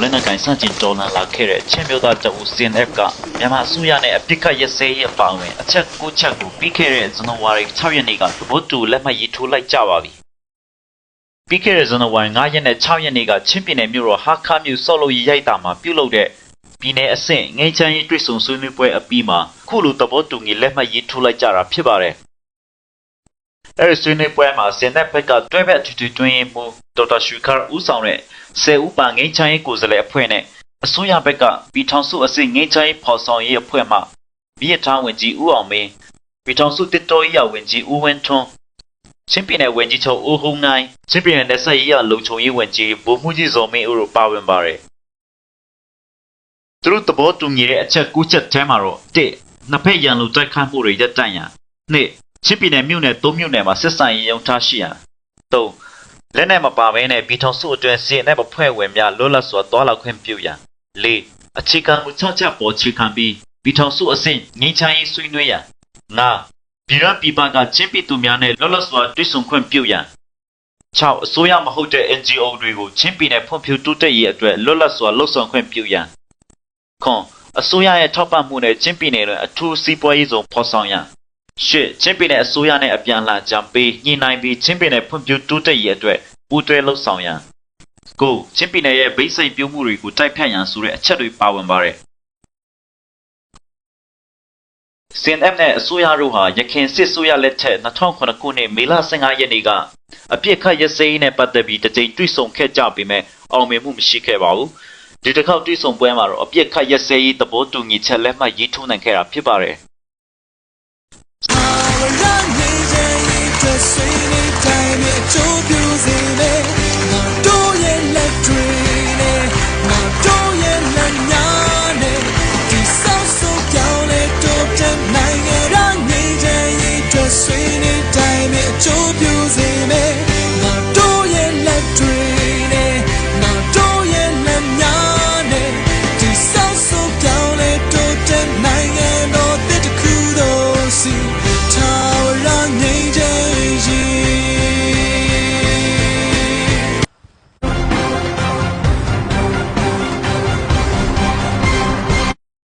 လက်နက်ကိုင်စတင်တော်လှန်လာခဲ့တဲ့ချင်းမျိုးသားတအူစင်အက်ကမြန်မာအစိုးရနဲ့အပြစ်ခတ်ရစဲရဲ့ပါဝင်အချက်ကိုချက်ကိုပြီးခဲ့တဲ့ဇန်နဝါရီ6ရက်နေ့ကသဘောတူလက်မှတ်ရေးထိုးလိုက်ကြပါပြီ။ပြီးခဲ့တဲ့ဇန်နဝါရီ9ရက်နဲ့6ရက်နေ့ကချင်းပြည်နယ်မြို့တော်ဟာခါမြို့ဆော့လို့ရိုက်တာမှာပြုလုပ်တဲ့ပြည်내အဆင့်ငိမ့်ချမ်းရေးတွေ့ဆုံဆွေးနွေးပွဲအပြီးမှာခုလိုသဘောတူညီလက်မှတ်ရေးထိုးလိုက်ကြတာဖြစ်ပါတယ်။ အဲဒီဆွေးနွေးပွဲမှာစင်တဲ့ဘက်ကတွဲဘက်အထူးထူးတွင်းရင်မှုဒေါက်တာရှူခါဦးဆောင်တဲ့ဆယ်ဦးပါငိမ့်ချမ်းရေးကိုယ်စားလှယ်အဖွဲ့နဲ့အစိုးရဘက်ကပြည်ထောင်စုအစိငိမ့်ချမ်းရေးဖော်ဆောင်ရေးအဖွဲ့မှပြည်ထောင်ဝင်ကြီးဦးအောင်မင်းပြည်ထောင်စုတစ်တော်ရေးဝင်ကြီးဦးဝင်းထွန်းချင်းပြည်နယ်ဝင်ကြီးချုပ်ဦးဟုံနိုင်ချင်းပြည်နယ်နယ်စပ်ရေးရလုံခြုံရေးဝင်ကြီးဗိုလ်မှူးကြီးဇော်မင်းဦးတို့ပါဝင်ပါတယ်သူတို့သဘောတူညီတဲ့အချက်၉ချက်ထဲမှာတော့၁နှစ်ဖက်ရန်လူတိုက်ခိုက်မှုတွေရပ်တန့်ရန်၂ ချင်းပြည်နယ်မြို့နယ်၃မြို့နယ်မှာစစ်ဆိုင်ရေးရုံထားရှိရန်၃လက်နဲ့မပါဘဲနဲ့ပြည်ထောင်စုအတွင်းစီနဲ့မဖွဲ့ဝင်များလွတ်လပ်စွာတွာလာခွင့်ပြုရန်၄အခြေခံမှု၆ချက်ပေါ်အခြေခံပြီးပြည်ထောင်စုအဆင့်ငြိမ်းချမ်းရေးဆွေးနွေးရန်၅ပြည်ရန်ပြည်ပကချင်းပြည်သူများနဲ့လွတ်လပ်စွာတွေ့ဆုံခွင့်ပြုရန်6အစိုးရမဟုတ်တဲ့ NGO တွေကိုချင်းပြည်နယ်ဖွံ့ဖြိုးတိုးတက်ရေးအတွက်လွတ်လပ်စွာလှုပ်ဆောင်ခွင့်ပြုရန်ခွန်အစိုးရရဲ့ထောက်ပံ့မှုနဲ့ချင်းပြည်နယ်တွင်အထူးစီးပွားရေးဇုံဖော်ဆောင်ရန် ရှစ်ချင်းပြည်နယ်အစိုးရနဲ့အပြန်အလှန်ကြံပေးညှိနှိုင်းပြီးချင်းပြည်နယ်ဖွံ့ဖြိုးတိုးတက်ရေးအတွက်ပူးတွဲလှုပ်ဆောင်ရန်ကိုချင်းပြည်နယ်ရဲ့ဗိစိတ်ပြုမှုတွေကိုတိုက်ဖြတ်ရန်ဆိုတဲ့အချက်တွေပါဝင်ပါတယ်စင်အမ်နဲ့အစိုးရတို့ဟာရခိုင်စစ်ဆိုရလက်ထက်2009ခုနှစ်မေလ15ရက်နေ့ကအပြစ်ခတ်ရစဲရေးနဲ့ပတ်သက်ပြီးတကြိမ်တွေ့ဆုံခဲ့ကြပေမဲ့အောင်မြင်မှုမရှိခဲ့ပါဘူးဒီတစ်ခေါက်တွေ့ဆုံပွဲမှာတော့အပြစ်ခတ်ရစဲရေးသဘောတူညီချက်လက်မှတ်ရေးထိုးနိုင်ခဲ့တာဖြစ်ပါတယ် 让你这一个随你待灭就